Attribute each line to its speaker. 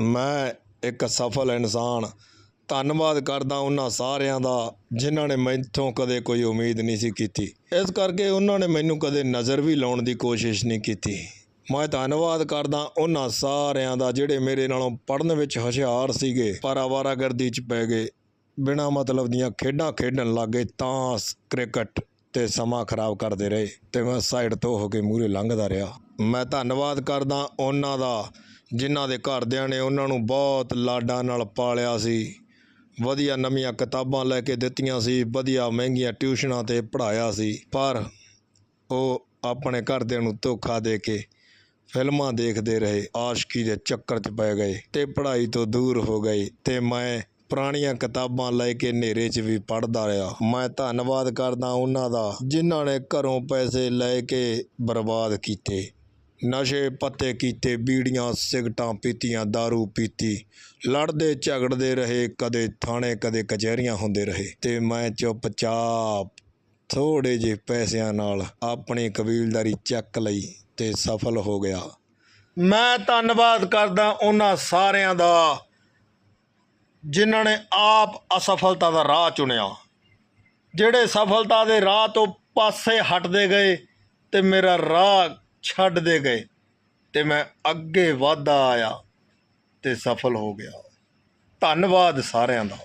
Speaker 1: ਮੈਂ ਇੱਕ ਸਫਲ ਇਨਸਾਨ। ਧੰਨਵਾਦ ਕਰਦਾ ਉਹਨਾਂ ਸਾਰਿਆਂ ਦਾ ਜਿਨ੍ਹਾਂ ਨੇ ਮੈਥੋਂ ਕਦੇ ਕੋਈ ਉਮੀਦ ਨਹੀਂ ਸੀ ਕੀਤੀ। ਇਸ ਕਰਕੇ ਉਹਨਾਂ ਨੇ ਮੈਨੂੰ ਕਦੇ ਨਜ਼ਰ ਵੀ ਲਾਉਣ ਦੀ ਕੋਸ਼ਿਸ਼ ਨਹੀਂ ਕੀਤੀ। ਮੈਂ ਧੰਨਵਾਦ ਕਰਦਾ ਉਹਨਾਂ ਸਾਰਿਆਂ ਦਾ ਜਿਹੜੇ ਮੇਰੇ ਨਾਲੋਂ ਪੜ੍ਹਨ ਵਿੱਚ ਹੁਸ਼ਿਆਰ ਸੀਗੇ ਪਰ ਆਵਾਰਾਗਰਦੀ 'ਚ ਪੈ ਗਏ। ਬਿਨਾਂ ਮਤਲਬ ਦੀਆਂ ਖੇਡਾਂ ਖੇਡਣ ਲੱਗੇ ਤਾਂਸ ਕ੍ਰਿਕਟ ਤੇ ਸਮਾਂ ਖਰਾਬ ਕਰਦੇ ਰਹੇ ਤੇ ਮੈਂ ਸਾਈਡ ਤੋਂ ਹੋ ਕੇ ਮੂਹਰੇ ਲੰਘਦਾ ਰਿਹਾ। ਮੈਂ ਧੰਨਵਾਦ ਕਰਦਾ ਉਹਨਾਂ ਦਾ ਜਿਨ੍ਹਾਂ ਦੇ ਘਰਦਿਆਂ ਨੇ ਉਹਨਾਂ ਨੂੰ ਬਹੁਤ ਲਾਡਾਂ ਨਾਲ ਪਾਲਿਆ ਸੀ। ਵਧੀਆ ਨਵੀਆਂ ਕਿਤਾਬਾਂ ਲੈ ਕੇ ਦਿੱਤੀਆਂ ਸੀ, ਵਧੀਆ ਮਹਿੰਗੀਆਂ ਟਿਊਸ਼ਨਾਂ ਤੇ ਪੜ੍ਹਾਇਆ ਸੀ, ਪਰ ਉਹ ਆਪਣੇ ਘਰਦਿਆਂ ਨੂੰ ਧੋਖਾ ਦੇ ਕੇ ਫਿਲਮਾਂ ਦੇਖਦੇ ਰਹੇ, ਆਸ਼ਕੀ ਦੇ ਚੱਕਰ 'ਚ ਪੈ ਗਏ ਤੇ ਪੜ੍ਹਾਈ ਤੋਂ ਦੂਰ ਹੋ ਗਏ ਤੇ ਮੈਂ ਪੁਰਾਣੀਆਂ ਕਿਤਾਬਾਂ ਲੈ ਕੇ ਹਨੇਰੇ 'ਚ ਵੀ ਪੜ੍ਹਦਾ ਰਿਹਾ। ਮੈਂ ਧੰਨਵਾਦ ਕਰਦਾ ਉਹਨਾਂ ਦਾ, ਜਿਨ੍ਹਾਂ ਨੇ ਘਰੋਂ ਪੈਸੇ ਲੈ ਕੇ ਬਰਬਾਦ ਕੀਤੇ। ਨਸ਼ੇ ਪੱਤੇ ਕੀਤੇ, ਬੀੜੀਆਂ ਸਿਗਟਾਂ ਪੀਤੀਆਂ, दारू ਪੀਤੀ। ਲੜਦੇ ਝਗੜਦੇ ਰਹੇ, ਕਦੇ ਥਾਣੇ, ਕਦੇ ਕਚਹਿਰੀਆਂ ਹੁੰਦੇ ਰਹੇ। ਤੇ ਮੈਂ ਚੁੱਪਚਾਪ ਥੋੜੇ ਜਿਹੇ ਪੈਸਿਆਂ ਨਾਲ ਆਪਣੀ ਕਬੀਲਦਾਰੀ ਚੱਕ ਲਈ ਤੇ ਸਫਲ ਹੋ ਗਿਆ। ਮੈਂ ਧੰਨਵਾਦ ਕਰਦਾ ਉਹਨਾਂ ਸਾਰਿਆਂ ਦਾ ਜਿਨ੍ਹਾਂ ਨੇ ਆਪ ਅਸਫਲਤਾ ਦਾ ਰਾਹ ਚੁਣਿਆ। ਜਿਹੜੇ ਸਫਲਤਾ ਦੇ ਰਾਹ ਤੋਂ ਪਾਸੇ ਹਟਦੇ ਗਏ ਤੇ ਮੇਰਾ ਰਾਹ ਛੱਡਦੇ ਗਏ ਤੇ ਮੈਂ ਅੱਗੇ ਵਧਦਾ ਆਇਆ ਤੇ ਸਫਲ ਹੋ ਗਿਆ। ਧੰਨਵਾਦ ਸਾਰਿਆਂ ਦਾ।